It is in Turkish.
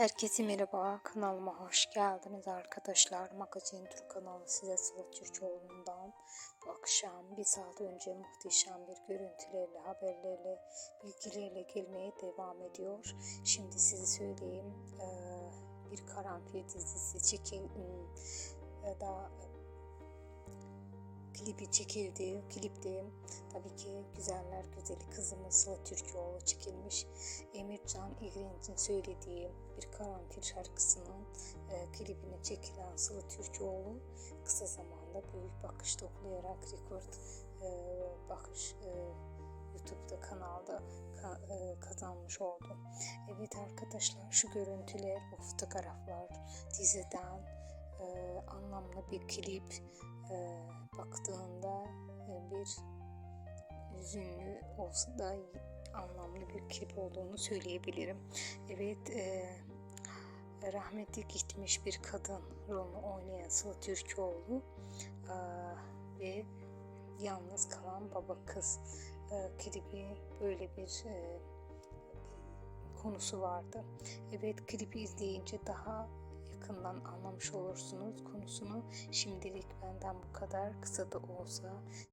Herkese merhaba, kanalıma hoş geldiniz arkadaşlar. Magazin Türk kanalı size Sıla Türkoğlu'ndan bu akşam bir saat önce muhteşem bir görüntülerle, haberlerle, bilgilerle gelmeye devam ediyor. Şimdi size söyleyeyim, eee, bir karanfil dizisi çekil, ım, da klibi çekildi. Klipte tabii ki güzeller güzeli kızımız Sıla Türkoğlu çekilmiş. Emircan İgrenç'in söylediği bir karanfil şarkısının e, klibine çekilen Sıla Türkoğlu kısa zamanda büyük bakış toplayarak rekord e, bakış e, YouTube'da kanalda ka- e, kazanmış oldu. Evet arkadaşlar şu görüntüler, bu fotoğraflar diziden e, anlamlı bir klip e, baktığında e, bir hüzünlü olsa da anlamlı bir klip olduğunu söyleyebilirim. Evet, e, rahmetli gitmiş bir kadın rolünü oynayan Sıla Türkoğlu e, ve yalnız kalan baba kız e, klibi böyle bir e, konusu vardı. Evet klibi izleyince daha yakından anlamış olursunuz konusunu. Şimdilik benden bu kadar kısa da olsa